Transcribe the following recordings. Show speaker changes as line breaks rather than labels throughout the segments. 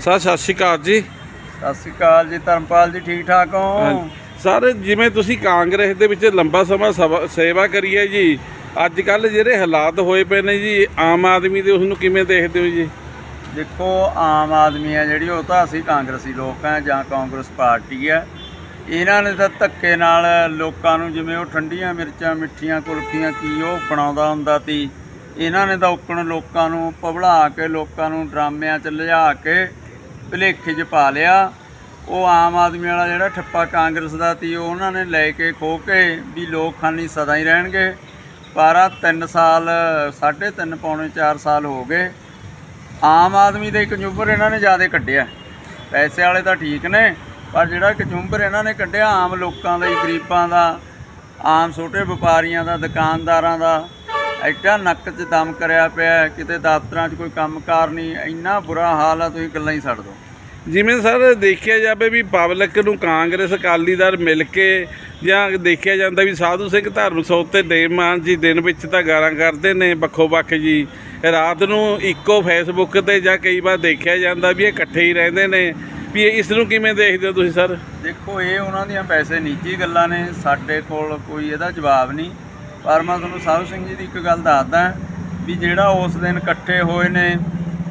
Sir ਸਤਿ ਸ਼੍ਰੀ ਅਕਾਲ ਜੀ।
ਸਤਿ ਸ਼੍ਰੀ ਅਕਾਲ ਜੀ ਧਰਮਪਾਲ ਜੀ ਠੀਕ ਠਾਕ ਹੋ?
ਸਰ ਜਿਵੇਂ ਤੁਸੀਂ ਕਾਂਗਰਸ ਦੇ ਵਿੱਚ ਲੰਬਾ ਸਮਾਂ ਸਵਾ- ਕਰੀ ਹੈ ਜੀ ਅੱਜ ਕੱਲ ਜਿਹੜੇ ਹਾਲਾਤ ਹੋਏ ਪਏ ਨੇ ਜੀ ਆਮ ਆਦਮੀ ਦੇ ਉਸ ਨੂੰ ਕਿਵੇਂ ਦੇਖਦੇ ਹੋ ਜੀ?
ਦੇਖੋ ਆਮ ਆਦਮੀ ਆ ਜਿਹੜੀ ਉਹ ਤਾਂ ਅਸੀਂ ਕਾਂਗਰਸੀ ਲੋਕ ਆ ਜਾਂ ਕਾਂਗਰਸ ਪਾਰਟੀ ਆ ਇਹਨਾਂ ਨੇ ਤਾਂ ਧੱਕੇ ਨਾਲ ਲੋਕਾਂ ਨੂੰ ਜਿਵੇਂ ਉਹ ਠੰਡੀਆਂ ਮਿਰਚਾਂ ਮਿੱਠੀਆਂ ਕੁਲਫੀਆਂ ਕੀ ਉਹ ਬਣਾਉਂਦਾ ਹੁੰਦਾ ਸੀ ਇਹਨਾਂ ਨੇ ਤਾਂ ਉੱਕਣ ਲੋਕਾਂ ਨੂੰ ਪਵੜਾ ਕੇ ਲੋਕਾਂ ਨੂੰ ਡਰਾਮਿਆਂ 'ਚ ਲਿਜਾ ਕੇ ਭੁਲੇਖੇ 'ਚ ਪਾ ਲਿਆ। ਉਹ ਆਮ ਆਦਮੀ ਵਾਲਾ ਜਿਹੜਾ ਠੱਪਾ ਕਾਂਗਰਸ ਦਾ ਸੀ, ਉਹ ਉਹਨਾਂ ਨੇ ਲੈ ਕੇ ਖੋ ਕੇ ਵੀ ਲੋਕ ਖਾਨੀ ਸਦਾ ਹੀ ਰਹਿਣਗੇ। ਪਰ ਆਹ ਤਿੰਨ ਸਾਲ, ਸਾਢੇ ਤਿੰਨ, ਪੌਣੇ 4 ਸਾਲ ਹੋ ਗਏ। ਆਮ ਆਦਮੀ ਦੇ ਕੰਜੂਮਰ ਇਹਨਾਂ ਨੇ ਜ਼ਿਆਦਾ ਕੱਢਿਆ। ਪੈਸੇ ਵਾਲੇ ਤਾਂ ਠੀਕ ਨੇ, ਪਰ ਜਿਹੜਾ ਕੰਜੂਮਰ ਇਹਨਾਂ ਨੇ ਕੱਢਿਆ, ਆਮ ਲੋਕਾਂ ਦਾ ਗਰੀਬਾਂ ਦਾ, ਆਮ ਛੋਟੇ ਵਪਾਰੀਆਂ ਦਾ, ਦੁਕਾਨਦਾਰਾਂ ਦਾ ਐਡਾ ਨੱਕ 'ਚ ਦਮ ਕਰਿਆ ਪਿਆ ਕਿਤੇ ਦਫ਼ਤਰਾਂ 'ਚ ਕੋਈ ਕੰਮਕਾਰ ਨਹੀਂ ਇੰਨਾ ਬੁਰਾ ਹਾਲ ਆ ਤੁਸੀਂ ਗੱਲਾਂ ਹੀ ਛੱਡ ਦਿਓ।
ਜਿਵੇਂ ਸਰ ਦੇਖਿਆ ਜਾਵੇ ਵੀ ਪਬਲਿਕ ਨੂੰ ਕਾਂਗਰਸ ਅਕਾਲੀ ਦਲ ਮਿਲ ਕੇ ਜਾਂ ਦੇਖਿਆ ਜਾਂਦਾ ਵੀ ਸਾਧੂ ਸਿੰਘ ਧਰਮ ਸੋਤੇ ਦੇਵਮਾਨ ਜੀ ਦਿਨ ਵਿੱਚ ਤਾਂ ਗਾਲਾਂ ਕਰਦੇ ਨੇ ਵੱਖੋ ਵੱਖ ਜੀ। ਰਾਤ ਨੂੰ ਇੱਕੋ ਫੇਸਬੁੱਕ ਤੇ ਜਾਂ ਕਈ ਵਾਰ ਦੇਖਿਆ ਜਾਂਦਾ ਵੀ ਇਹ ਇਕੱਠੇ ਹੀ ਰਹਿੰਦੇ ਨੇ। ਵੀ ਇਸ ਨੂੰ ਕਿਵੇਂ ਦੇਖਦੇ ਹੋ ਤੁਸੀਂ ਸਰ?
ਦੇਖੋ ਇਹ ਉਹਨਾਂ ਦੀਆਂ ਪੈਸੇ ਨਿੱਜੀ ਗੱਲਾਂ ਨੇ ਸਾਡੇ ਕੋਲ ਕੋਈ ਇਹਦਾ ਜਵਾਬ ਨਹੀਂ। ਪਰ ਮੈਂ ਤੁਹਾਨੂੰ ਸਾਧੂ ਸਿੰਘ ਜੀ ਦੀ ਇੱਕ ਗੱਲ ਦੱਸਦਾ ਵੀ ਜਿਹੜਾ ਉਸ ਦਿਨ ਇਕੱਠੇ ਹੋਏ ਨੇ,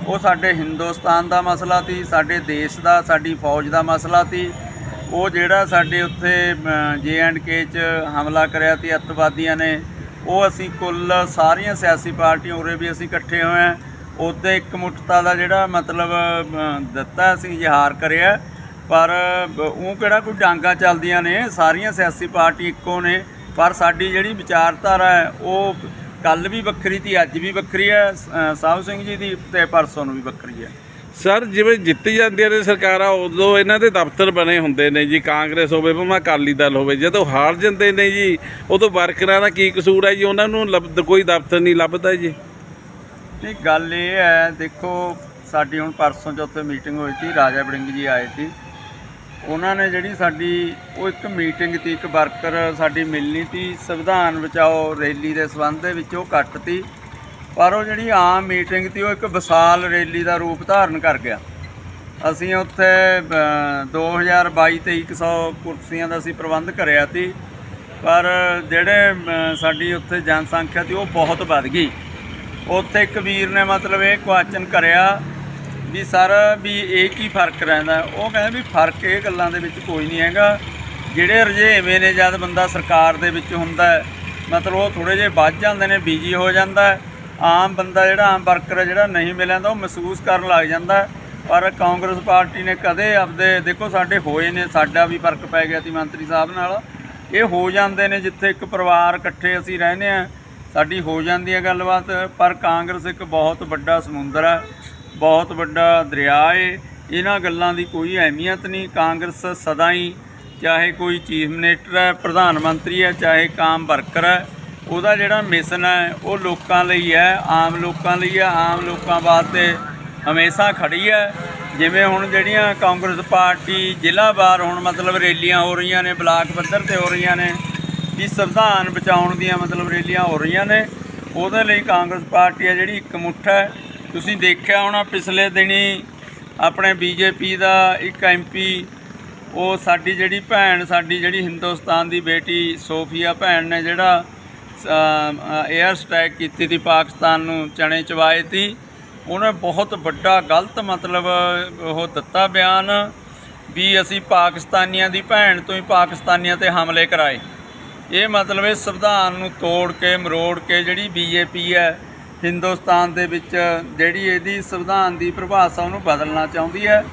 ਉਹ ਸਾਡੇ ਹਿੰਦੁਸਤਾਨ ਦਾ ਮਸਲਾ ਸੀ, ਸਾਡੇ ਦੇਸ਼ ਦਾ, ਸਾਡੀ ਫੌਜ ਦਾ ਮਸਲਾ ਸੀ। ਉਹ ਜਿਹੜਾ ਸਾਡੇ ਉੱਥੇ ਜੇ ਐਂਡ ਕੇ ਚ ਹਮਲਾ ਕਰਿਆ ਸੀ, ਅੱਤਵਾਦੀਆਂ ਨੇ, ਉਹ ਅਸੀਂ ਕੁੱਲ ਸਾਰੀਆਂ ਸਿਆਸੀ ਪਾਰਟੀਆਂ ਉਰੇ ਵੀ ਅਸੀਂ ਇਕੱਠੇ ਹੋਏ ਹਾਂ। ਉੱਤੇ ਇੱਕ ਮੁੱਠਤਾ ਦਾ ਜਿਹੜਾ ਮਤਲਬ ਦਿੱਤਾ ਅਸੀਂ, ਇਜ਼ਹਾਰ ਕਰਿਆ। ਪਰ ਉਹ ਕਿਹੜਾ ਕੋਈ ਡਾਂਗਾ ਚੱਲਦੀਆਂ ਨੇ, ਸਾਰੀਆਂ ਸਿਆਸੀ ਪਾਰਟੀ ਇੱਕੋ ਨੇ। ਪਰ ਸਾਡੀ ਜਿਹੜੀ ਵਿਚਾਰਧਾਰਾ ਹੈ ਉਹ ਕੱਲ ਵੀ ਵੱਖਰੀ ਸੀ ਅੱਜ ਵੀ ਵੱਖਰੀ ਹੈ ਸਾਹਿਬ ਸਿੰਘ ਜੀ ਦੀ ਤੇ ਪਰਸੋਂ ਨੂੰ ਵੀ ਵੱਖਰੀ ਹੈ।
ਸਰ ਜਿਵੇਂ ਜਿੱਤ ਜਾਂਦੀਆਂ ਨੇ ਸਰਕਾਰਾਂ ਉਦੋਂ ਇਹਨਾਂ ਦੇ ਦਫ਼ਤਰ ਬਣੇ ਹੁੰਦੇ ਨੇ ਜੀ ਕਾਂਗਰਸ ਹੋਵੇ ਭਾਵੇਂ ਅਕਾਲੀ ਦਲ ਹੋਵੇ ਜਦੋਂ ਹਾਰ ਜਾਂਦੇ ਨੇ ਜੀ ਉਦੋਂ ਵਰਕਰਾਂ ਦਾ ਕੀ ਕਸੂਰ ਹੈ ਜੀ? ਉਹਨਾਂ ਨੂੰ ਕੋਈ ਦਫ਼ਤਰ ਨਹੀਂ ਲੱਭਦਾ ਜੀ।
ਨਹੀਂ ਗੱਲ ਇਹ ਹੈ ਦੇਖੋ ਸਾਡੀ ਹੁਣ ਪਰਸੋਂ ਚੌਥੇ ਮੀਟਿੰਗ ਹੋਈ ਸੀ ਰਾਜਾ ਬੜਿੰਗ ਜੀ ਆਏ ਸੀ ਉਹਨਾਂ ਨੇ ਜਿਹੜੀ ਸਾਡੀ ਉਹ ਇੱਕ ਮੀਟਿੰਗ ਤੀ ਇੱਕ ਵਰਕਰ ਸਾਡੀ ਮਿਲਣੀ ਤੀ ਸੰਵਿਧਾਨ ਬਚਾਓ ਰੈਲੀ ਦੇ ਸੰਬੰਧ ਦੇ ਵਿੱਚ ਉਹ ਕੱਟਤੀ ਪਰ ਉਹ ਜਿਹੜੀ ਆਮ ਮੀਟਿੰਗ ਤੀ ਉਹ ਇੱਕ ਵਿਸ਼ਾਲ ਰੈਲੀ ਦਾ ਰੂਪ ਧਾਰਨ ਕਰ ਗਿਆ। ਅਸੀਂ ਉੱਥੇ ਅ, 2022 ਤੇ 100 ਕੁਰਸੀਆਂ ਦਾ ਅਸੀਂ ਪ੍ਰਬੰਧ ਕਰਿਆ ਸੀ। ਪਰ ਜਿਹੜੇ ਸਾਡੀ ਉੱਥੇ ਜਨਸੰਖਿਆ ਸੀ ਉਹ ਬਹੁਤ ਵੱਧ ਗਈ। ਉੱਥੇ ਇੱਕ ਵੀਰ ਨੇ ਮਤਲਬ ਇਹ ਕੁਐਸਚਨ ਕਰਿਆ ਵੀ ਸਰ ਵੀ ਇਹ ਕੀ ਫ਼ਰਕ ਰਹਿੰਦਾ? ਉਹ ਕਹਿੰਦੇ ਵੀ ਫ਼ਰਕ ਇਹ ਗੱਲਾਂ ਦੇ ਵਿੱਚ ਕੋਈ ਨਹੀਂ ਹੈਗਾ। ਜਿਹੜੇ ਰੁਝੇਵੇਂ ਨੇ ਜਦ ਬੰਦਾ ਸਰਕਾਰ ਦੇ ਵਿੱਚ ਹੁੰਦਾ ਮਤਲਬ ਉਹ ਥੋੜੇ ਜਿਹੇ ਵੱਧ ਜਾਂਦੇ ਨੇ ਬਿਜ਼ੀ ਹੋ ਜਾਂਦਾ ਆਮ ਬੰਦਾ ਜਿਹੜਾ, ਆਮ ਵਰਕਰ ਹੈ, ਜਿਹੜਾ ਨਹੀਂ ਮਿਲਿਆ ਤਾਂ ਉਹ ਮਹਿਸੂਸ ਕਰਨ ਲੱਗ ਜਾਂਦਾ ਪਰ ਕਾਂਗਰਸ ਪਾਰਟੀ ਨੇ ਕਦੇ ਆਪਦੇ, ਦੇਖੋ ਸਾਡੇ ਹੋਏ ਨੇ, ਸਾਡਾ ਵੀ ਫ਼ਰਕ ਪੈ ਗਿਆ ਸੀ ਮੰਤਰੀ ਸਾਹਿਬ ਨਾਲ। ਇਹ ਹੋ ਜਾਂਦੇ ਨੇ ਜਿੱਥੇ ਇੱਕ ਪਰਿਵਾਰ ਇਕੱਠੇ ਅਸੀਂ ਰਹਿੰਦੇ ਆ ਸਾਡੀ ਹੋ ਜਾਂਦੀ ਹੈ ਗੱਲਬਾਤ। ਪਰ ਕਾਂਗਰਸ ਇੱਕ ਬਹੁਤ ਵੱਡਾ ਸਮੁੰਦਰ ਹੈ। ਬਹੁਤ ਵੱਡਾ ਦਰਿਆ ਏ। ਇਹਨਾਂ ਗੱਲਾਂ ਦੀ ਕੋਈ ਅਹਿਮੀਅਤ ਨਹੀਂ। ਕਾਂਗਰਸ ਸਦਾ ਹੀ ਚਾਹੇ ਕੋਈ ਚੀਫ ਮਿਨਿਸਟਰ ਹੈ, ਪ੍ਰਧਾਨ ਮੰਤਰੀ ਹੈ, ਚਾਹੇ ਕਾਮ ਵਰਕਰ ਹੈ, ਉਹਦਾ ਜਿਹੜਾ ਮਿਸ਼ਨ ਹੈ, ਉਹ ਲੋਕਾਂ ਲਈ ਹੈ, ਆਮ ਲੋਕਾਂ ਲਈ ਹੈ। ਆਮ ਲੋਕਾਂ ਵਾਸਤੇ ਹਮੇਸ਼ਾ ਖੜੀ ਹੈ। ਜਿਵੇਂ ਹੁਣ ਜਿਹੜੀਆਂ ਕਾਂਗਰਸ ਪਾਰਟੀ ਜ਼ਿਲ੍ਹਾ ਵਾਰ ਹੁਣ ਮਤਲਬ ਰੈਲੀਆਂ ਹੋ ਰਹੀਆਂ ਨੇ, ਬਲਾਕ ਪੱਧਰ ਤੇ ਹੋ ਰਹੀਆਂ ਨੇ, ਵੀ ਸੰਵਿਧਾਨ ਬਚਾਉਣ ਦੀਆਂ ਮਤਲਬ ਰੈਲੀਆਂ ਹੋ ਰਹੀਆਂ ਨੇ, ਉਹਦੇ ਲਈ ਕਾਂਗਰਸ ਪਾਰਟੀ ਹੈ ਜਿਹੜੀ ਇੱਕ ਮੁੱਠ ਹੈ। ਤੁਸੀਂ ਦੇਖਿਆ ਹੋਣਾ ਪਿਛਲੇ ਦਿਨੀ ਆਪਣੇ ਬੀਜੇਪੀ ਦਾ ਇੱਕ ਐਮਪੀ ਉਹ ਸਾਡੀ ਜਿਹੜੀ ਭੈਣ, ਸਾਡੀ ਜਿਹੜੀ ਹਿੰਦੁਸਤਾਨ ਦੀ ਬੇਟੀ ਸੋਫੀਆ ਭੈਣ ਨੇ ਜਿਹੜਾ 에ਅਰ ਸਟ੍ਰਾਈਕ ਕੀਤੀ ਸੀ ਪਾਕਿਸਤਾਨ ਨੂੰ, ਚਣੇ ਚਵਾਏ ਤੀ ਉਹਨੇ ਬਹੁਤ ਵੱਡਾ ਗਲਤ ਮਤਲਬ ਉਹ ਦਿੱਤਾ ਬਿਆਨ ਵੀ ਅਸੀਂ ਪਾਕਿਸਤਾਨੀਆਂ ਦੀ ਭੈਣ ਤੋਂ ਹੀ ਪਾਕਿਸਤਾਨੀਆਂ ਤੇ ਹਮਲੇ ਕਰਾਏ। ਇਹ ਮਤਲਬ ਇਹ ਸੰਵਿਧਾਨ ਨੂੰ ਤੋੜ ਕੇ, ਮਰੋੜ ਕੇ ਜਿਹੜੀ ਬੀਜੇਪੀ ਹੈ ਹਿੰਦੁਸਤਾਨ ਦੇ ਵਿੱਚ ਜਿਹੜੀ ਇਹਦੀ ਸੰਵਿਧਾਨ ਦੀ ਪਰਿਭਾਸ਼ਾ ਉਹਨੂੰ ਬਦਲਣਾ ਚਾਹੁੰਦੀ ਹੈ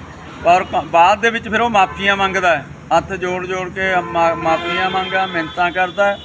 ਪਰ ਬਾਅਦ ਦੇ ਵਿੱਚ ਫਿਰ ਉਹ ਮਾਫੀਆਂ ਮੰਗਦਾ ਹੈ। ਹੱਥ ਜੋੜ ਜੋੜ ਕੇ ਮਾ- ਮਾਫੀਆਂ ਮੰਗਾ ਮਿੰਨਤਾਂ ਕਰਦਾ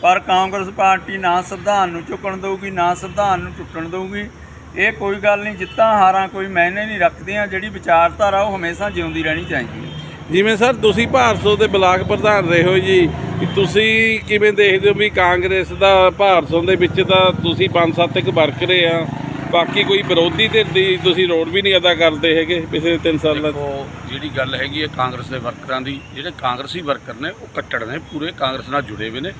ਪਰ ਕਾਂਗਰਸ ਪਾਰਟੀ ਨਾ ਸੰਵਿਧਾਨ ਨੂੰ ਚੁੱਕਣ ਦੇਊਗੀ, ਨਾ ਸੰਵਿਧਾਨ ਨੂੰ ਟੁੱਟਣ ਦੇਊਗੀ। ਇਹ ਕੋਈ ਗੱਲ ਨਹੀਂ, ਜਿੱਤਾਂ ਹਾਰਾਂ ਕੋਈ ਮਾਇਨੇ ਨਹੀਂ ਰੱਖਦੀਆਂ, ਜਿਹੜੀ ਵਿਚਾਰਧਾਰਾ ਉਹ ਹਮੇਸ਼ਾ ਜਿਉਂਦੀ ਰਹਿਣੀ ਚਾਹੀਦੀ ਹੈ।
ਜਿਵੇਂ ਸਰ, ਤੁਸੀਂ ਭਾਰਤੋਂ ਦੇ ਬਲਾਕ ਪ੍ਰਧਾਨ ਰਹੇ ਹੋ ਜੀ, ਤੁਸੀਂ ਕਿਵੇਂ ਦੇਖਦੇ ਹੋ ਵੀ ਕਾਂਗਰਸ ਦਾ ਭਾਰਤੋਂ ਦੇ ਵਿੱਚ ਤਾਂ ਤੁਸੀਂ ਪੰਜ ਸੱਤ ਇੱਕ ਵਰਕਰੇ ਆ, ਬਾਕੀ ਕੋਈ ਵਿਰੋਧੀ ਧਿਰ ਦੀ ਤੁਸੀਂ ਰੋਡ ਵੀ ਨਹੀਂ ਅਦਾ ਕਰਦੇ ਹੈਗੇ ਪਿਛਲੇ 3 ਸਾਲਾਂ
ਤੋਂ? ਜਿਹੜੀ ਗੱਲ ਹੈਗੀ ਹੈ ਕਾਂਗਰਸ ਦੇ ਵਰਕਰਾਂ ਦੀ, ਜਿਹੜੇ ਕਾਂਗਰਸੀ ਵਰਕਰ ਨੇ, ਉਹ ਕੱਟੜ ਨੇ, ਪੂਰੇ ਕਾਂਗਰਸ ਨਾਲ ਜੁੜੇ ਹੋਏ ਨੇ।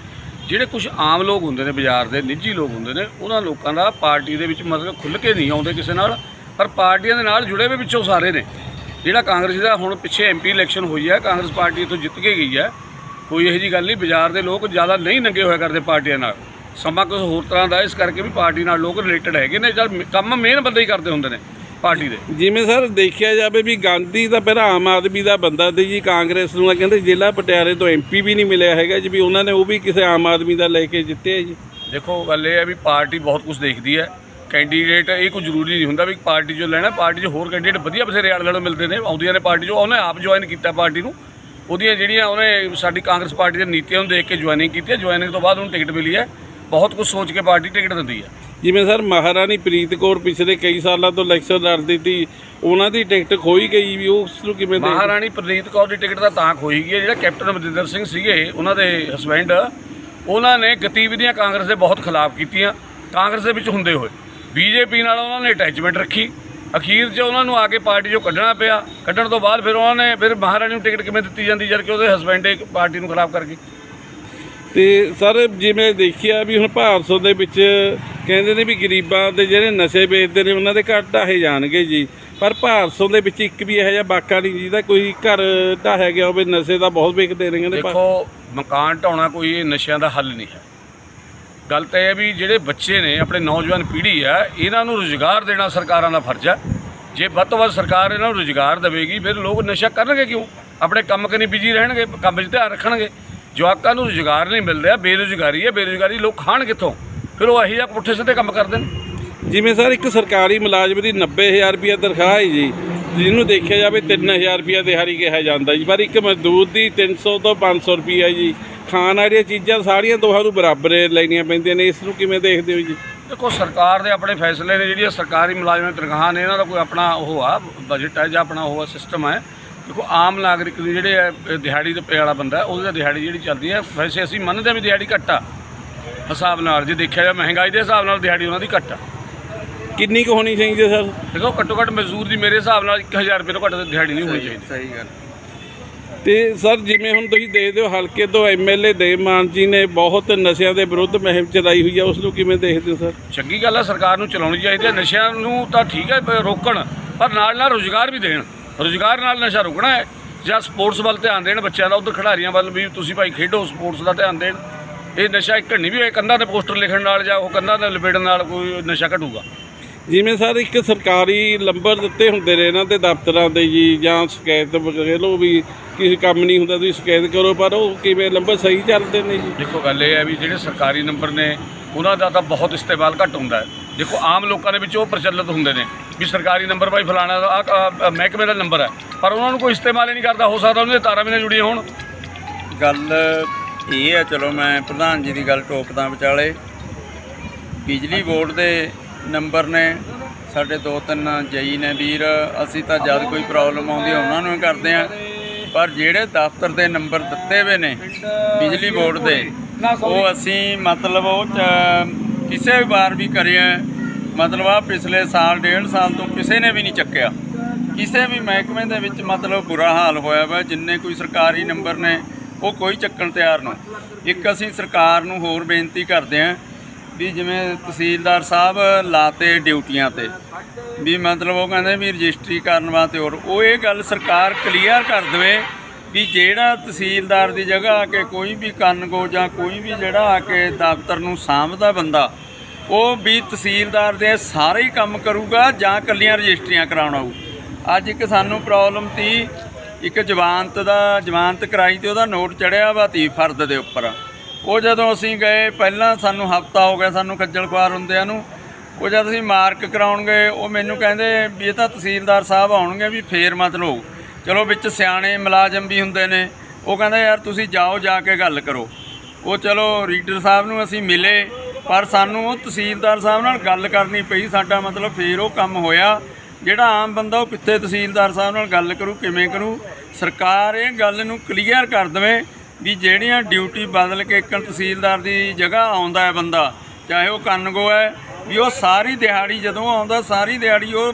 ਜਿਹੜੇ ਕੁਝ ਆਮ ਲੋਕ ਹੁੰਦੇ ਨੇ ਬਾਜ਼ਾਰ ਦੇ, ਨਿੱਜੀ ਲੋਕ ਹੁੰਦੇ ਨੇ, ਉਹਨਾਂ ਲੋਕਾਂ ਦਾ ਪਾਰਟੀ ਦੇ ਵਿੱਚ ਮਤਲਬ ਖੁੱਲ੍ਹ ਕੇ ਨਹੀਂ ਆਉਂਦੇ ਕਿਸੇ ਨਾਲ, ਪਰ ਪਾਰਟੀਆਂ ਦੇ ਨਾਲ ਜੁੜੇ ਹੋਏ ਵਿੱਚੋਂ ਸਾਰੇ ਨੇ। ਜਿਹੜਾ ਕਾਂਗਰਸ ਦਾ ਹੁਣ ਪਿੱਛੇ ਐਮਪੀ ਇਲੈਕਸ਼ਨ ਹੋਈ ਹੈ ਕਾਂਗਰਸ ਪਾਰਟੀ ਤੋਂ ਜਿੱਤ ਕੇ ਗਈ ਹੈ ਕੋਈ ਇਹੋ ਜੀ ਗੱਲ ਨਹੀਂ ਬਾਜ਼ਾਰ ਦੇ ਲੋਕ ਜ਼ਿਆਦਾ ਨਹੀਂ ਨੰਗੇ ਹੋਇਆ ਕਰਦੇ ਪਾਰਟੀਆਂ ਨਾਲ। ਸਮਾਂ ਕੁਝ ਹੋਰ ਤਰ੍ਹਾਂ ਦਾ ਇਸ ਕਰਕੇ ਵੀ ਪਾਰਟੀ ਨਾਲ ਲੋਕ ਰਿਲੇਟਡ ਹੈਗੇ ਨੇ ਜਦ ਕੰਮ ਮੇਨ ਬੰਦੇ ਹੀ ਕਰਦੇ ਹੁੰਦੇ ਨੇ ਪਾਰਟੀ ਦੇ।
ਜਿਵੇਂ ਸਰ ਦੇਖਿਆ ਜਾਵੇ ਵੀ ਗਾਂਧੀ ਤਾਂ ਪਹਿਲਾਂ ਆਮ ਆਦਮੀ ਦਾ ਬੰਦਾ ਤੇ ਜੀ ਕਾਂਗਰਸ ਨੂੰ ਕਹਿੰਦੇ ਜ਼ਿਲ੍ਹਾ ਪਟਿਆਲੇ ਤੋਂ ਐਮਪੀ ਵੀ ਨਹੀਂ ਮਿਲਿਆ ਹੈਗਾ ਜੀ ਵੀ ਉਹਨਾਂ ਨੇ ਉਹ ਵੀ ਕਿਸੇ ਆਮ ਆਦਮੀ ਦਾ ਲੈ ਕੇ ਜਿੱਤੇ ਜੀ।
ਦੇਖੋ ਗੱਲ ਇਹ ਹੈ ਵੀ ਪਾਰਟੀ ਬਹੁਤ ਕੁਝ ਦੇਖਦੀ ਹੈ। ਕੈਂਡੀਡੇਟ ਇਹ ਕੋਈ ਜ਼ਰੂਰੀ ਨਹੀਂ ਹੁੰਦਾ ਵੀ ਪਾਰਟੀ ਜੋ ਲੈਣਾ ਪਾਰਟੀ 'ਚ ਹੋਰ ਕੈਂਡੀਡੇਟ ਵਧੀਆ ਬਥੇਰੇ ਆਲੇ ਦੁਆਲੇ ਮਿਲਦੇ ਨੇ ਆਉਂਦੀਆਂ ਨੇ ਪਾਰਟੀ 'ਚ ਉਹਨੇ ਆਪ ਜੁਆਇਨ ਕੀਤਾ ਪਾਰਟੀ ਨੂੰ। ਉਹਦੀਆਂ ਜਿਹੜੀਆਂ ਉਹਨੇ ਸਾਡੀ ਕਾਂਗਰਸ ਪਾਰਟੀ ਦੀਆਂ ਨੀਤੀਆਂ ਨੂੰ ਦੇਖ ਕੇ ਜੁਆਇਨਿੰਗ ਕੀਤੀ ਹੈ ਜੁਆਇਨਿੰਗ ਤੋਂ ਬਾਅਦ ਉਹਨੂੰ ਟਿਕਟ ਮਿਲੀ ਹੈ। ਬਹੁਤ ਕੁਝ ਸੋਚ ਕੇ ਪਾਰਟੀ ਟਿਕਟ ਦਿੰਦੀ ਹੈ।
ਜਿਵੇਂ ਸਰ ਮਹਾਰਾਣੀ ਪ੍ਰੀਤ ਕੌਰ ਪਿਛਲੇ ਕਈ ਸਾਲਾਂ ਤੋਂ ਇਲੈਕਸ਼ਨ ਲੜਦੀ ਸੀ ਉਹਨਾਂ ਦੀ ਟਿਕਟ ਖੋਈ ਗਈ ਵੀ ਉਸ ਨੂੰ ਕਿਵੇਂ ਦੇ
ਮਹਾਰਾਣੀ ਪ੍ਰਨੀਤ ਕੌਰ ਦੀ ਟਿਕਟ ਤਾਂ ਤਾਂ ਖੋਈ ਗਈ ਹੈ ਜਿਹੜਾ ਕੈਪਟਨ ਅਮਰਿੰਦਰ ਸਿੰਘ ਸੀਗੇ ਉਹਨਾਂ ਦੇ ਹਸਬੈਂਡ ਉਹਨਾਂ ਨੇ ਗਤੀਵਿਧੀਆਂ ਕਾਂਗਰਸ ਦੇ ਬਹੁਤ ਖਿਲਾਫ ਕੀਤੀਆਂ ਕਾਂਗਰਸ ਦੇ ਵਿੱਚ ਹੁੰਦੇ ਹੋਏ। ਬੀਜੇਪੀ ਨਾਲ ਉਹਨਾਂ ਨੇ ਅਟੈਚਮੈਂਟ ਰੱਖੀ। ਅਖੀਰ 'ਚ ਉਹਨਾਂ ਨੂੰ ਆ ਕੇ ਪਾਰਟੀ 'ਚੋਂ ਕੱਢਣਾ ਪਿਆ। ਕੱਢਣ ਤੋਂ ਬਾਅਦ ਫਿਰ ਉਹਨਾਂ ਨੇ ਫਿਰ ਮਹਾਰਾਣੀ ਨੂੰ ਟਿਕਟ ਕਿਵੇਂ ਦਿੱਤੀ ਜਾਂਦੀ ਜਦ ਕਿ ਉਹਦੇ ਹਸਬੈਂਡ ਇੱਕ ਪਾਰਟੀ ਨੂੰ ਖਿਲਾਫ ਕਰ ਗਈ
ਤੇ ਸਰ ਜਿਵੇਂ ਦੇਖਿਆ ਵੀ ਹੁਣ ਭਾਰਤੋਂ ਦੇ ਵਿੱਚ ਕਹਿੰਦੇ ਨੇ ਵੀ ਗਰੀਬਾਂ ਦੇ ਜਿਹੜੇ ਨਸ਼ੇ ਵੇਚਦੇ ਨੇ ਉਹਨਾਂ ਦੇ ਘਰ ਢਾਹੇ ਜਾਣਗੇ ਜੀ। ਪਰ ਭਾਰਤੋਂ ਦੇ ਵਿੱਚ ਇੱਕ ਵੀ ਇਹੋ ਜਿਹਾ ਬਾਕਾ ਨਹੀਂ ਜਿਹਦਾ ਕੋਈ ਘਰ ਢਾਹਿਆ ਗਿਆ ਹੋਵੇ ਨਸ਼ੇ ਦਾ ਬਹੁਤ ਵੇਚਦੇ ਨੇ ਕਹਿੰਦੇ
ਦੇਖੋ ਮਕਾਨ ਢਾਉਣਾ ਕੋਈ ਨਸ਼ਿਆਂ ਦਾ ਹੱਲ ਨਹੀਂ ਹੈ। ਗੱਲ ਤਾਂ ਇਹ ਹੈ ਵੀ ਜਿਹੜੇ ਬੱਚੇ ਨੇ, ਆਪਣੇ ਨੌਜਵਾਨ ਪੀੜ੍ਹੀ ਆ, ਇਹਨਾਂ ਨੂੰ ਰੁਜ਼ਗਾਰ ਦੇਣਾ ਸਰਕਾਰਾਂ ਦਾ ਫਰਜ਼ ਹੈ ਜੇ ਵੱਧ ਤੋਂ ਵੱਧ ਸਰਕਾਰ ਇਹਨਾਂ ਨੂੰ ਰੁਜ਼ਗਾਰ ਦੇਵੇਗੀ, ਫਿਰ ਲੋਕ ਨਸ਼ਾ ਕਰਨਗੇ ਕਿਉਂ? ਆਪਣੇ ਕੰਮ ਕਰਨੀ ਬਿਜ਼ੀ ਰਹਿਣਗੇ, ਕੰਮ 'ਚ ਧਿਆਨ ਰੱਖਣਗੇ। ਜਵਾਕਾਂ ਨੂੰ ਰੁਜ਼ਗਾਰ ਨਹੀਂ ਮਿਲ ਰਿਹਾ, ਬੇਰੁਜ਼ਗਾਰੀ ਹੈ ਬੇਰੁਜ਼ਗਾਰੀ ਲੋਕ ਖਾਣ ਕਿੱਥੋਂ? ਫਿਰ ਉਹ ਇਹੀ ਜਿਹਾ ਪੁੱਠੇ ਸਿੱਧੇ ਕੰਮ ਕਰਦੇ ਨੇ।
ਜਿਵੇਂ ਸਰ ਇੱਕ ਸਰਕਾਰੀ ਮੁਲਾਜ਼ਮ ਦੀ 90000 ਰੁਪਏ ਤਨਖਾਹ ਹੈ ਜੀ ਜਿਹਨੂੰ ਦੇਖਿਆ ਜਾਵੇ 3000 ਰੁਪਏ ਦਿਹਾੜੀ ਕਿਹਾ ਜਾਂਦਾ ਜੀ। ਪਰ ਇੱਕ ਮਜ਼ਦੂਰ ਦੀ 300 ਤੋਂ 500 ਰੁਪਏ ਜੀ। ਖਾਣ ਵਾਲੀਆਂ ਚੀਜ਼ਾਂ ਸਾਰੀਆਂ ਦੋਹਾਂ ਨੂੰ ਬਰਾਬਰ ਲੈਣੀਆਂ ਪੈਂਦੀਆਂ ਨੇ। ਇਸ ਨੂੰ ਕਿਵੇਂ ਦੇਖਦੇ ਹੋ ਜੀ?
ਦੇਖੋ ਸਰਕਾਰ ਦੇ ਆਪਣੇ ਫੈਸਲੇ ਨੇ ਜਿਹੜੀਆਂ ਸਰਕਾਰੀ ਮੁਲਾਜ਼ਮਾਂ ਦੀ ਤਨਖਾਹਾਂ ਨੇ ਇਹਨਾਂ ਦਾ ਕੋਈ ਆਪਣਾ ਉਹ ਆ ਬਜਟ ਹੈ ਜਾਂ ਆਪਣਾ ਉਹ ਸਿਸਟਮ ਹੈ। ਦੇਖੋ ਆਮ ਨਾਗਰਿਕ ਦੀ ਜਿਹੜੇ ਹੈ, ਦਿਹਾੜੀ ਦੇ ਪੇ ਵਾਲਾ ਬੰਦਾ ਉਹਦੀ ਤਾਂ ਦਿਹਾੜੀ ਜਿਹੜੀ ਚੱਲਦੀ ਹੈ। ਵੈਸੇ ਅਸੀਂ ਮੰਨਦੇ ਹਾਂ ਵੀ ਦਿਹਾੜੀ ਘੱਟ ਆ ਹਿਸਾਬ ਨਾਲ। ਜੇ ਦੇਖਿਆ ਜਾ ਮਹਿੰਗਾਈ ਦੇ ਹਿਸਾਬ ਨਾਲ ਦਿਹਾੜੀ ਉਹਨਾਂ ਦੀ ਘੱਟ ਆ।
ਕਿੰਨੀ ਕੁ ਹੋਣੀ ਚਾਹੀਦੀ ਹੈ ਸਰ?
ਦੇਖੋ ਘੱਟੋ ਘੱਟ ਮਜ਼ਦੂਰ ਦੀ ਮੇਰੇ ਹਿਸਾਬ ਨਾਲ 1000 ਰੁਪਏ ਤੋਂ ਘੱਟ ਤਾਂ ਦਿਹਾੜੀ ਨਹੀਂ ਹੋਣੀ ਚਾਹੀਦੀ।
ਸਹੀ ਗੱਲ।
ਤੇ ਸਰ ਜਿਵੇਂ ਹੁਣ ਤੁਸੀਂ ਦੇਖਦੇ ਹੋ ਹਲਕੇ ਤੋਂ ਐਮਐਲਏ ਦੇਵਮਾਨ ਜੀ ਨੇ ਬਹੁਤ ਨਸ਼ਿਆਂ ਦੇ ਵਿਰੁੱਧ ਮੁਹਿੰਮ ਚਲਾਈ ਹੋਈ ਹੈ ਉਸ ਨੂੰ ਕਿਵੇਂ ਦੇਖਦੇ ਹੋ ਸਰ?
ਚੰਗੀ ਗੱਲ ਹੈ ਸਰਕਾਰ ਨੂੰ ਚਲਾਉਣੀ ਚਾਹੀਦੀ ਹੈ ਨਸ਼ਿਆਂ ਨੂੰ ਤਾਂ ਠੀਕ ਹੈ ਪ- ਰੋਕਣ ਪਰ ਨਾਲ ਨਾਲ ਰੁਜ਼ਗਾਰ ਵੀ ਦੇਣ। ਰੁਜ਼ਗਾਰ ਨਾਲ ਨਸ਼ਾ ਰੁਕਣਾ ਹੈ ਜਾਂ ਸਪੋਰਟਸ ਵੱਲ ਧਿਆਨ ਦੇਣ। ਬੱਚਿਆਂ ਦਾ ਉਧਰ ਖਿਡਾਰੀਆਂ ਵੱਲ ਵੀ ਤੁਸੀਂ ਭਾਈ ਖੇਡੋ ਸਪੋਰਟਸ ਦਾ ਧਿਆਨ ਦੇਣ। ਇਹ ਨਸ਼ਾ ਇੱਕ ਨਹੀਂ ਵੀ ਹੋਏ ਕੰਧਾਂ ਤੇ ਪੋਸਟਰ ਲਿਖਣ ਨਾਲ ਜਾਂ ਉਹ ਕੰਧਾਂ ਤੇ ਲਪੇਟਣ ਨਾਲ ਕੋਈ ਨਸ਼ਾ ਘਟੂਗਾ।
ਜਿਵੇਂ ਸਰ ਇੱਕ ਸਰਕਾਰੀ ਨੰਬਰ ਦਿੱਤੇ ਹੁੰਦੇ ਨੇ ਇਹਨਾਂ ਦੇ ਦਫ਼ਤਰਾਂ ਦੇ ਜੀ ਜਾਂ ਸ਼ਿਕਾਇਤ ਕਹਿ ਲਓ ਵੀ ਕਿਸੇ ਕੰਮ ਨਹੀਂ ਹੁੰਦਾ ਤੁਸੀਂ ਸ਼ਿਕਾਇਤ ਕਰੋ ਪਰ ਉਹ ਕਿਵੇਂ ਨੰਬਰ ਸਹੀ ਚੱਲਦੇ ਨੇ ਜੀ?
ਦੇਖੋ ਗੱਲ ਇਹ ਹੈ ਵੀ ਜਿਹੜੇ ਸਰਕਾਰੀ ਨੰਬਰ ਨੇ ਉਹਨਾਂ ਦਾ ਤਾਂ ਬਹੁਤ ਇਸਤੇਮਾਲ ਘੱਟ ਹੁੰਦਾ ਹੈ। ਦੇਖੋ ਆਮ ਲੋਕਾਂ ਦੇ ਵਿੱਚ ਉਹ ਪ੍ਰਚਲਿਤ ਹੁੰਦੇ ਨੇ ਵੀ ਸਰਕਾਰੀ ਨੰਬਰ ਭਾਈ ਫਲਾਣਾ ਦਾ ਮਹਿਕਮੇ ਦਾ ਨੰਬਰ ਹੈ ਪਰ ਉਹਨਾਂ ਨੂੰ ਕੋਈ ਇਸਤੇਮਾਲ ਹੀ ਨਹੀਂ ਕਰਦਾ ਹੋ ਸਕਦਾ ਉਹਨਾਂ ਦੇ ਤਾਰਾਂ ਵੀ ਨਾ ਜੁੜੀਆਂ ਹੋਣ।
ਗੱਲ ਇਹ ਹੈ ਚਲੋ ਮੈਂ ਪ੍ਰਧਾਨ ਜੀ ਦੀ ਗੱਲ ਟੋਕਦਾ ਵਿਚਾਲੇ ਬਿਜਲੀ ਬੋਰਡ ਦੇ ਨੰਬਰ ਨੇ, ਸਾਡੇ ਦੋ ਤਿੰਨ ਜਈ ਨੇ ਵੀਰ, ਅਸੀਂ ਤਾਂ ਜਦ ਕੋਈ ਪ੍ਰੋਬਲਮ ਆਉਂਦੀ ਉਹਨਾਂ ਨੂੰ ਹੀ ਕਰਦੇ ਆ। ਪਰ ਜਿਹੜੇ ਦਫ਼ਤਰ ਦੇ ਨੰਬਰ ਦਿੱਤੇ ਹੋਏ ਨੇ, ਬਿਜਲੀ ਬੋਰਡ ਦੇ, ਉਹ ਅਸੀਂ ਮਤਲਬ ਉਹ ਕਿਸੇ ਵੀ ਵਾਰ ਵੀ ਕਰਿਆ ਮਤਲਬ ਆ ਪਿਛਲੇ ਸਾਲ, ਡੇਢ ਸਾਲ ਤੋਂ ਕਿਸੇ ਨੇ ਵੀ ਨਹੀਂ ਚੱਕਿਆ। ਕਿਸੇ ਵੀ ਮਹਿਕਮੇ ਦੇ ਵਿੱਚ ਮਤਲਬ ਬੁਰਾ ਹਾਲ ਹੋਇਆ ਵਾ, ਜਿੰਨੇ ਕੋਈ ਸਰਕਾਰੀ ਨੰਬਰ ਨੇ, ਉਹ ਕੋਈ ਚੱਕਣ ਤਿਆਰ ਨਹੀਂ ਇੱਕ ਅਸੀਂ ਸਰਕਾਰ ਨੂੰ ਹੋਰ ਬੇਨਤੀ ਕਰਦੇ ਹਾਂ ਵੀ ਜਿਵੇਂ ਤਹਿਸੀਲਦਾਰ ਸਾਹਿਬ ਲਾਤੇ ਡਿਊਟੀਆਂ ਤੇ, ਵੀ ਮਤਲਬ ਉਹ ਕਹਿੰਦੇ ਵੀ ਰਜਿਸਟਰੀ ਕਰਨ ਵਾਸਤੇ ਹੋਰ ਉਹ ਇਹ ਗੱਲ ਸਰਕਾਰ ਕਲੀਅਰ ਕਰ ਦੇਵੇ ਵੀ ਜਿਹੜਾ ਤਹਿਸੀਲਦਾਰ ਦੀ ਜਗ੍ਹਾ ਆ ਕੇ ਕੋਈ ਵੀ ਕੰਨਗੋ ਜਾਂ ਕੋਈ ਵੀ ਜਿਹੜਾ ਆ ਕੇ ਦਫ਼ਤਰ ਨੂੰ ਸਾਂਭਦਾ ਬੰਦਾ, ਉਹ ਵੀ ਤਹਿਸੀਲਦਾਰ ਦੇ ਸਾਰੇ ਹੀ ਕੰਮ ਕਰੂਗਾ ਜਾਂ ਕੱਲੀਆਂ ਰਜਿਸਟਰੀਆਂ ਕਰਾਉਣ ਆਊ। ਅੱਜ ਇੱਕ ਸਾਨੂੰ ਪ੍ਰੋਬਲਮ ਤੀ, ਇੱਕ ਜਵਾਨਤ ਦਾ, ਜਵਾਨਤ ਕਰਾਈ ਤੇ ਉਹਦਾ ਨੋਟ ਚੜਿਆ ਵਾ ਤੀ ਫਰਦ ਦੇ ਉੱਪਰ। ਉਹ ਜਦੋਂ ਅਸੀਂ ਗਏ, ਪਹਿਲਾਂ ਸਾਨੂੰ ਹਫਤਾ ਹੋ ਗਿਆ ਸਾਨੂੰ ਖੱਜਲ ਖੁਆਰ ਹੁੰਦਿਆਂ ਨੂੰ। ਉਹ ਜਦ ਅਸੀਂ ਮਾਰਕ ਕਰਾਉਣ ਗਏ, ਉਹ ਮੈਨੂੰ ਕਹਿੰਦੇ ਵੀ ਇਹ ਤਾਂ ਤਹਿਸੀਲਦਾਰ ਸਾਹਿਬ ਆਉਣਗੇ ਵੀ ਫੇਰ ਮਤਲਬ ਚਲੋ ਵਿੱਚ ਸਿਆਣੇ ਮੁਲਾਜ਼ਮ ਵੀ ਹੁੰਦੇ ਨੇ। ਉਹ ਕਹਿੰਦਾ, ਯਾਰ ਤੁਸੀਂ ਜਾਓ, ਜਾ ਕੇ ਗੱਲ ਕਰੋ। ਉਹ ਚਲੋ ਰੀਡਰ ਸਾਹਿਬ ਨੂੰ ਅਸੀਂ ਮਿਲੇ, ਪਰ ਸਾਨੂੰ ਉਹ ਤਹਿਸੀਲਦਾਰ ਸਾਹਿਬ ਨਾਲ ਗੱਲ ਕਰਨੀ ਪਈ। ਸਾਡਾ ਮਤਲਬ ਫੇਰ ਉਹ ਕੰਮ ਹੋਇਆ। ਜਿਹੜਾ ਆਮ ਬੰਦਾ ਉਹ ਕਿੱਥੇ ਤਹਿਸੀਲਦਾਰ ਸਾਹਿਬ ਨਾਲ ਗੱਲ ਕਰੂ, ਕਿਵੇਂ ਕਰੂ? ਸਰਕਾਰ ਇਹ ਗੱਲ ਨੂੰ ਕਲੀਅਰ ਕਰ ਦੇਵੇ ਵੀ ਜਿਹੜੀਆਂ ਡਿਊਟੀ ਬਦਲ ਕੇ ਇੱਕ ਤਹਿਸੀਲਦਾਰ ਦੀ ਜਗ੍ਹਾ ਆਉਂਦਾ ਹੈ ਬੰਦਾ ਚਾਹੇ ਉਹ ਕੰਨਗੋ ਹੈ ਵੀ ਉਹ ਸਾਰੀ ਦਿਹਾੜੀ ਜਦੋਂ ਆਉਂਦਾ ਸਾਰੀ ਦਿਹਾੜੀ ਉਹ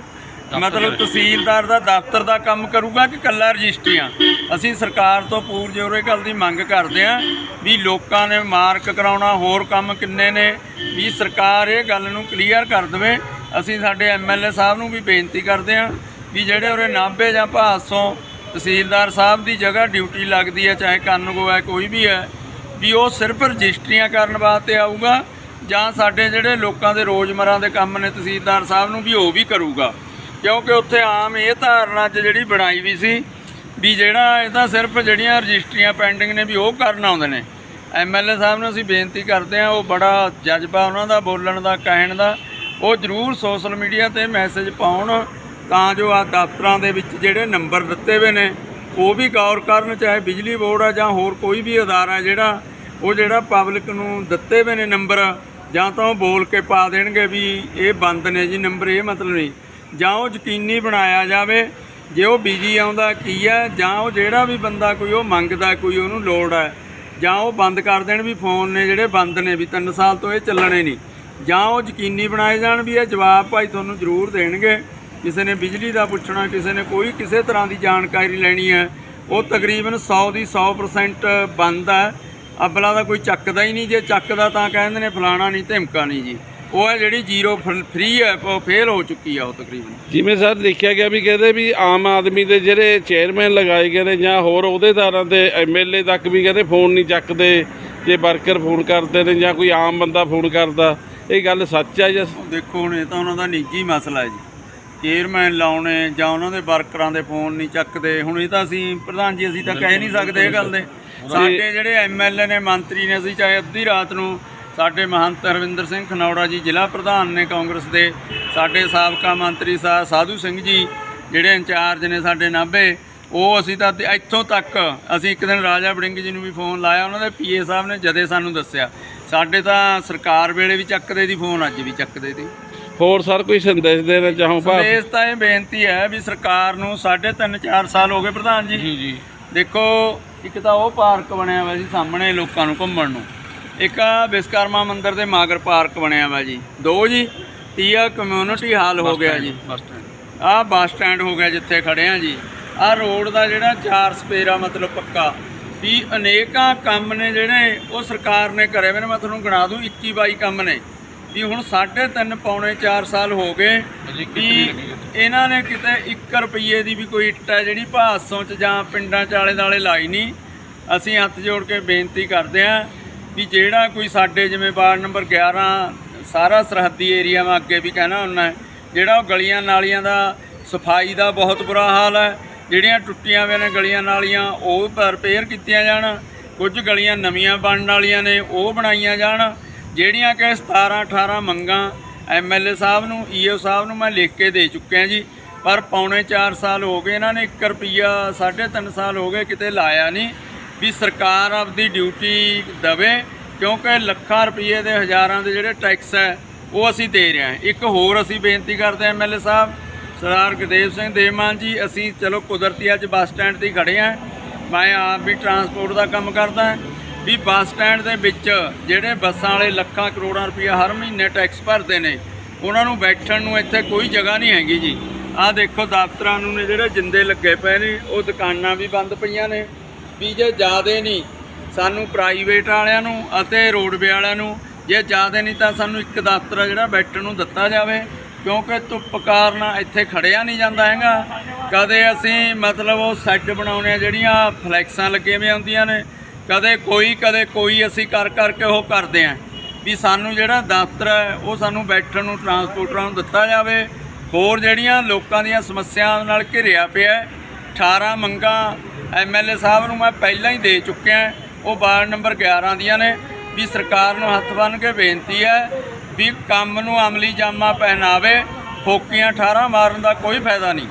ਮਤਲਬ ਤਹਿਸੀਲਦਾਰ ਦਾ ਦਫ਼ਤਰ ਦਾ ਕੰਮ ਕਰੂਗਾ ਕਿ ਕੱਲਾ ਰਜਿਸਟਰੀਆਂ? ਅਸੀਂ ਸਰਕਾਰ ਤੋਂ ਪੂਰ ਜੋਰੇ ਗੱਲ ਦੀ ਮੰਗ ਕਰਦੇ ਹਾਂ ਵੀ ਲੋਕਾਂ ਨੇ ਮਾਰਕ ਕਰਾਉਣਾ ਹੋਰ ਕੰਮ ਕਿੰਨੇ ਨੇ ਵੀ ਸਰਕਾਰ ਇਹ ਗੱਲ ਨੂੰ ਕਲੀਅਰ ਕਰ ਦੇਵੇ। ਅਸੀਂ ਸਾਡੇ ਐਮਐਲਏ ਸਾਹਿਬ ਨੂੰ ਵੀ ਬੇਨਤੀ ਕਰਦੇ ਹਾਂ ਵੀ ਜਿਹੜੇ ਉਰੇ ਨਾਭੇ ਜਾਂ ਭਾਸੋਂ ਤਹਿਸੀਲਦਾਰ ਸਾਹਿਬ ਦੀ ਜਗ੍ਹਾ ਡਿਊਟੀ ਲੱਗਦੀ ਹੈ, ਚਾਹੇ ਕੰਨਗੋ ਹੈ, ਕੋਈ ਵੀ ਹੈ, ਵੀ ਉਹ ਸਿਰਫ ਰਜਿਸਟਰੀਆਂ ਕਰਨ ਵਾਸਤੇ ਆਊਗਾ ਜਾਂ ਸਾਡੇ ਜਿਹੜੇ ਲੋਕਾਂ ਦੇ ਰੋਜ਼ਮਰਾਂ ਦੇ ਕੰਮ ਨੇ ਤਹਿਸੀਲਦਾਰ ਸਾਹਿਬ ਨੂੰ ਵੀ ਉਹ ਵੀ ਕਰੂਗਾ। ਕਿਉਂਕਿ ਉੱਥੇ ਆਮ ਇਹ ਧਾਰਨਾ 'ਚ ਜਿਹੜੀ ਬਣਾਈ ਵੀ ਸੀ ਵੀ ਜਿਹੜਾ ਇਹ ਤਾਂ ਸਿਰਫ ਜਿਹੜੀਆਂ ਰਜਿਸਟਰੀਆਂ ਪੈਂਡਿੰਗ ਨੇ ਵੀ ਉਹ ਕਰਨ ਆਉਂਦੇ ਨੇ। ਐਮਐਲਏ ਸਾਹਿਬ ਨੂੰ ਅਸੀਂ ਬੇਨਤੀ ਕਰਦੇ ਹਾਂ, ਉਹ ਬੜਾ ਜਜ਼ਬਾ ਉਹਨਾਂ ਦਾ ਬੋਲਣ ਦਾ, ਕਹਿਣ ਦਾ, ਉਹ ਜ਼ਰੂਰ ਸੋਸ਼ਲ ਮੀਡੀਆ ਤੇ ਮੈਸੇਜ ਪਾਉਣ ਤਾਂ ਜੋ ਆ ਦਫ਼ਤਰਾਂ ਦੇ ਵਿੱਚ ਜਿਹੜੇ ਨੰਬਰ ਦਿੱਤੇ ਹੋਏ ਨੇ, ਉਹ ਵੀ ਗੌਰ ਕਰਨ, ਚਾਹੇ ਬਿਜਲੀ ਬੋਰਡ ਆ ਜਾਂ ਹੋਰ ਕੋਈ ਵੀ ਅਦਾਰਾ ਜਿਹੜਾ, ਉਹ ਜਿਹੜਾ ਪਬਲਿਕ ਨੂੰ ਦਿੱਤੇ ਹੋਏ ਨੇ ਨੰਬਰ, ਜਾਂ ਤਾਂ ਉਹ ਬੋਲ ਕੇ ਪਾ ਦੇਣਗੇ ਵੀ ਇਹ ਬੰਦ ਨੇ ਜੀ ਨੰਬਰ, ਇਹ ਮਤਲਬ ਨਹੀਂ। ਜਾਂ ਉਹ ਯਕੀਨੀ ਬਣਾਇਆ ਜਾਵੇ, ਜੇ ਉਹ ਬਿਜ਼ੀ ਆਉਂਦਾ ਕੀ ਹੈ, ਜਾਂ ਉਹ ਜਿਹੜਾ ਵੀ ਬੰਦਾ ਕੋਈ ਉਹ ਮੰਗਦਾ ਕੋਈ ਉਹਨੂੰ ਲੋੜ ਹੈ, ਜਾਂ ਉਹ ਬੰਦ ਕਰ ਦੇਣ ਵੀ ਫੋਨ ਨੇ ਜਿਹੜੇ ਬੰਦ ਨੇ ਵੀ 3 ਸਾਲ ਤੋਂ ਇਹ ਚੱਲਣੇ ਨਹੀਂ। ਜਾਂ ਉਹ ਯਕੀਨੀ ਬਣਾਏ ਜਾਣ ਵੀ ਇਹ ਜਵਾਬ ਭਾਈ ਤੁਹਾਨੂੰ ਜ਼ਰੂਰ ਦੇਣਗੇ। ਕਿਸੇ ਨੇ ਬਿਜਲੀ ਦਾ ਪੁੱਛਣਾ ਕਿਸੇ ਨੇ ਕੋਈ ਕਿਸੇ ਤਰ੍ਹਾਂ ਦੀ ਜਾਣਕਾਰੀ ਲੈਣੀ ਹੈ ਉਹ ਤਕਰੀਬਨ 100 ਦੀ 100% ਬੰਦ ਹੈ। ਅਬਲਾ ਦਾ ਕੋਈ ਚੱਕਦਾ ਹੀ ਨਹੀਂ ਜੇ ਚੱਕਦਾ ਤਾਂ ਕਹਿੰਦੇ ਨੇ ਫਲਾਣਾ ਨਹੀਂ ਧਮਕਾ ਨਹੀਂ ਜੀ। ਉਹ ਹੈ ਜਿਹੜੀ ਜ਼ੀਰੋ ਫ੍ਰੀ ਹੈ ਉਹ ਫੇਲ ਹੋ ਚੁੱਕੀ ਆ ਉਹ ਤਕਰੀਬਨ।
ਜਿਵੇਂ ਸਰ ਦੇਖਿਆ ਗਿਆ ਵੀ ਕਹਿੰਦੇ ਵੀ ਆਮ ਆਦਮੀ ਦੇ ਜਿਹੜੇ ਚੇਅਰਮੈਨ ਲਗਾਏ ਗਏ ਨੇ ਜਾਂ ਹੋਰ ਅਹੁਦੇਦਾਰਾਂ ਦੇ ਐਮਐਲਏ ਤੱਕ ਵੀ ਕਹਿੰਦੇ ਫੋਨ ਨਹੀਂ ਚੱਕਦੇ ਜੇ ਵਰਕਰ ਫੋਨ ਕਰਦੇ ਨੇ ਜਾਂ ਕੋਈ ਆਮ ਬੰਦਾ ਫੋਨ ਕਰਦਾ ਇਹ ਗੱਲ ਸੱਚ ਹੈ ਜਾਂ
ਦੇਖੋ ਹੁਣ ਇਹ ਤਾਂ ਉਹਨਾਂ ਦਾ ਨਿੱਜੀ ਮਸਲਾ ਹੈ ਜੀ। ਚੇਅਰਮੈਨ ਲਾਉਣੇ ਜਾਂ ਉਹਨਾਂ ਦੇ ਵਰਕਰਾਂ ਦੇ ਫੋਨ ਨਹੀਂ ਚੱਕਦੇ। ਹੁਣ ਇਹ ਤਾਂ ਅਸੀਂ ਪ੍ਰਧਾਨ ਜੀ ਅਸੀਂ ਤਾਂ ਕਹਿ ਨਹੀਂ ਸਕਦੇ ਇਹ ਗੱਲ ਦੇ। ਸਾਡੇ ਜਿਹੜੇ ਐਮਐਲਏ ਨੇ ਮੰਤਰੀ ਨੇ ਅਸੀਂ ਚਾਹੇ ਅੱਧੀ ਰਾਤ ਨੂੰ ਸਾਡੇ ਮਹੰਤ ਹਰਵਿੰਦਰ ਸਿੰਘ ਖਨੌੜਾ ਜੀ ਜ਼ਿਲ੍ਹਾ ਪ੍ਰਧਾਨ ਨੇ ਕਾਂਗਰਸ ਦੇ ਸਾਡੇ ਸਾਬਕਾ ਮੰਤਰੀ ਸਾ ਸਾਧੂ ਸਿੰਘ ਜੀ ਜਿਹੜੇ ਇੰਚਾਰਜ ਨੇ ਸਾਡੇ ਨਾਭੇ ਉਹ ਅਸੀਂ ਤਾਂ ਇੱਥੋਂ ਤੱਕ ਅਸੀਂ ਇੱਕ ਦਿਨ ਰਾਜਾ ਵੜਿੰਗ ਜੀ ਨੂੰ ਵੀ ਫੋਨ ਲਾਇਆ ਉਹਨਾਂ ਦੇ ਪੀਏ ਸਾਹਿਬ ਨੇ ਜਦੇ ਸਾਨੂੰ ਦੱਸਿਆ। ਸਾਡੇ ਤਾਂ ਸਰਕਾਰ ਵੇਲੇ ਵੀ ਚੱਕਦੇ ਦੀ ਫੋਨ ਅੱਜ ਵੀ ਚੱਕਦੇ ਦੀ।
ਹੋਰ ਸਰ ਕੋਈ ਸੰਦੇਸ਼ ਦੇਣਾ ਚਾਹੋ ਭਾ
ਸੰਦੇਸ਼ ਤਾਂ ਇਹ ਬੇਨਤੀ ਹੈ ਵੀ ਸਰਕਾਰ ਨੂੰ ਸਾਢੇ ਤਿੰਨ 4 ਸਾਲ ਹੋ ਗਏ ਪ੍ਰਧਾਨ ਜੀ।
ਜੀ ਜੀ।
ਦੇਖੋ ਇੱਕ ਤਾਂ ਉਹ ਪਾਰਕ ਬਣਿਆ ਹੋਇਆ ਸੀ ਸਾਹਮਣੇ ਲੋਕਾਂ ਨੂੰ ਘੁੰਮਣ ਨੂੰ। ਇੱਕ ਆ ਵਿਸ਼ਕਰਮਾ ਮੰਦਿਰ ਦੇ ਮਾਗਰ ਪਾਰਕ ਬਣਿਆ ਹੋਇਆ ਜੀ। ਦੋ ਜੀ ਤੀਆ ਕਮਿਊਨਿਟੀ ਹਾਲ ਹੋ ਗਿਆ ਜੀ।
Bus stand.
ਆਹ ਬੱਸ ਸਟੈਂਡ ਹੋ ਗਿਆ ਜਿੱਥੇ ਖੜੇ ਆ ਜੀ। ਆਹ ਰੋਡ ਦਾ ਜਿਹੜਾ ਚਾਰ ਸਪੇਰਾ ਮਤਲਬ ਪੱਕਾ। ਵੀ ਅਨੇਕਾਂ ਕੰਮ ਨੇ ਜਿਹੜੇ ਉਹ ਸਰਕਾਰ ਨੇ ਕਰੇ ਹੋਏ ਨੇ। ਮੈਂ ਤੁਹਾਨੂੰ ਗਿਣਾ ਦੂੰ 21 22 ਕੰਮ ਨੇ। ਵੀ ਹੁਣ 3.5 ਪੌਣੇ 4 ਸਾਲ ਹੋ ਗਏ ਵੀ ਇਹਨਾਂ ਨੇ ਕਿਤੇ 1 ਰੁਪਏ ਦੀ ਵੀ ਕੋਈ ਇੱਟ ਹੈ ਜਿਹੜੀ ਭਾਸੋਂ ਚ ਜਾਂ ਪਿੰਡਾਂ ਚ ਆਲੇ ਦਾਲੇ ਲਾਈ ਨਹੀਂ। ਅਸੀਂ ਹੱਥ ਜੋੜ ਕੇ ਬੇਨਤੀ ਕਰਦੇ ਆਂ ਵੀ ਜਿਹੜਾ ਕੋਈ ਸਾਡੇ ਜਿਵੇਂ ਵਾਰਡ ਨੰਬਰ 11 ਸਾਰਾ ਸਰਹੱਦੀ ਏਰੀਆ ਮੈਂ ਅੱਗੇ ਵੀ ਕਹਿਣਾ ਹੁੰਦਾ ਜਿਹੜਾ ਉਹ ਗਲੀਆਂ ਨਾਲੀਆਂ ਦਾ ਸਫ਼ਾਈ ਦਾ ਬਹੁਤ ਬੁਰਾ ਹਾਲ ਹੈ ਜਿਹੜੀਆਂ ਟੁੱਟੀਆਂ ਹੋਈਆਂ ਨੇ ਗਲੀਆਂ ਨਾਲੀਆਂ ਉਹ ਰਿਪੇਅਰ ਕੀਤੀਆਂ ਜਾਣ ਕੁਝ ਗਲੀਆਂ ਨਵੀਆਂ ਬਣਨ ਵਾਲੀਆਂ ਨੇ ਉਹ ਬਣਾਈਆਂ ਜਾਣ ਜਿਹੜੀਆਂ ਕਿ 17 18 ਮੰਗਾਂ ਐਮਐਲਏ ਸਾਹਿਬ ਨੂੰ ਈਓ ਸਾਹਿਬ ਨੂੰ ਮੈਂ ਲਿਖ ਕੇ ਦੇ ਚੁੱਕਿਆ ਜੀ। ਪਰ ਪੌਣੇ 4 ਸਾਲ ਹੋ ਗਏ, ਇਹਨਾਂ ਨੇ 1 ਰੁਪਿਆ 3.5 ਸਾਲ ਹੋ ਗਏ ਕਿਤੇ ਲਾਇਆ ਨਹੀਂ ਵੀ ਸਰਕਾਰ ਆਪਦੀ ਡਿਊਟੀ ਦਵੇ, ਕਿਉਂਕਿ ਲੱਖਾਂ ਰੁਪਏ ਦੇ ਹਜ਼ਾਰਾਂ ਦੇ ਜਿਹੜੇ ਟੈਕਸ ਹੈ, ਉਹ ਅਸੀਂ ਦੇ ਰਹੇ ਹਾਂ। ਇੱਕ ਹੋਰ ਅਸੀਂ ਬੇਨਤੀ ਕਰਦੇ ਹਾਂ ਐਮਐਲਏ ਸਾਹਿਬ, ਸਰਦਾਰ ਗੁਰਦੇਵ ਸਿੰਘ ਦੇਵਮਾਨ ਜੀ, ਅਸੀਂ ਚਲੋ ਕੁਦਰਤੀ ਅੱਜ ਬੱਸ ਸਟੈਂਡ ਤੇ ਹੀ ਖੜੇ ਹਾਂ। ਮੈਂ ਆਪ ਵੀ ਟਰਾਂਸਪੋਰਟ ਦਾ ਕੰਮ ਕਰਦਾ। ਵੀ ਬੱਸ ਸਟੈਂਡ ਦੇ ਵਿੱਚ ਜਿਹੜੇ ਬੱਸਾਂ ਵਾਲੇ ਲੱਖਾਂ ਕਰੋੜਾਂ ਰੁਪਏ ਹਰ ਮਹੀਨੇ ਟੈਕਸ ਭਰਦੇ ਨੇ, ਉਹਨਾਂ ਨੂੰ ਬੈਠਣ ਨੂੰ ਇੱਥੇ ਕੋਈ ਜਗ੍ਹਾ ਨਹੀਂ ਹੈਗੀ ਜੀ। ਆਹ ਦੇਖੋ ਦਫ਼ਤਰਾਂ ਨੂੰ ਨੇ ਜਿਹੜੇ ਜਿੰਦੇ ਲੱਗੇ ਪਏ ਨੇ, ਉਹ ਦੁਕਾਨਾਂ ਵੀ ਬੰਦ ਪਈਆਂ ਨੇ, ਵੀ ਜੇ ਜ਼ਿਆਦੇ ਨਹੀਂ, ਸਾਨੂੰ ਪ੍ਰਾਈਵੇਟ ਵਾਲਿਆਂ ਨੂੰ ਅਤੇ ਰੋਡਵੇ ਵਾਲਿਆਂ ਨੂੰ, ਜੇ ਜ਼ਿਆਦੇ ਨਹੀਂ ਤਾਂ ਸਾਨੂੰ ਇੱਕ ਦਫ਼ਤਰ ਆ ਜਿਹੜਾ ਬੈਠਣ ਨੂੰ ਦਿੱਤਾ ਜਾਵੇ, ਕਿਉਂਕਿ ਧੁੱਪ ਕਾਰਨ ਇੱਥੇ ਖੜਿਆ ਨਹੀਂ ਜਾਂਦਾ ਹੈਗਾ। ਕਦੇ ਅਸੀਂ ਮਤਲਬ ਉਹ ਸੈੱਟ ਬਣਾਉਣੇ ਆ ਜਿਹੜੀਆਂ ਫਲੈਕਸਾਂ ਲੱਗੀਆਂ ਵੀ ਹੁੰਦੀਆਂ ਨੇ ਕਦੇ ਕੋਈ ਕਦੇ ਕੋਈ ਅਸੀਂ ਕਰ ਕਰਕੇ ਉਹ ਕਰਦੇ ਆਂ ਵੀ ਸਾਨੂੰ ਜਿਹੜਾ ਦਫ਼ਤਰ ਹੈ ਉਹ ਸਾਨੂੰ ਬੈਠਣ ਨੂੰ ਟਰਾਂਸਪੋਰਟਰਾਂ ਨੂੰ ਦਿੱਤਾ ਜਾਵੇ। ਹੋਰ ਜਿਹੜੀਆਂ ਲੋਕਾਂ ਦੀਆਂ ਸਮੱਸਿਆਵਾਂ ਨਾਲ ਘਿਰਿਆ ਪਿਆ ਹੈ, 18 ਮੰਗਾਂ ਐਮਐਲਏ ਸਾਹਿਬ ਨੂੰ ਮੈਂ ਪਹਿਲਾਂ ਹੀ ਦੇ ਚੁੱਕਿਆ ਉਹ ਵਾਰਡ ਨੰਬਰ 11 ਦੀਆਂ ਨੇ ਵੀ ਸਰਕਾਰ ਨੂੰ ਹੱਥ ਬੰਨ੍ਹ ਕੇ ਬੇਨਤੀ ਹੈ ਵੀ ਕੰਮ ਨੂੰ ਅਮਲੀ ਜਾਮਾ ਪਹਿਨਾਵੇ ਫੋਕੀਆਂ 18 ਮਾਰਨ ਦਾ ਕੋਈ ਫਾਇਦਾ ਨਹੀਂ।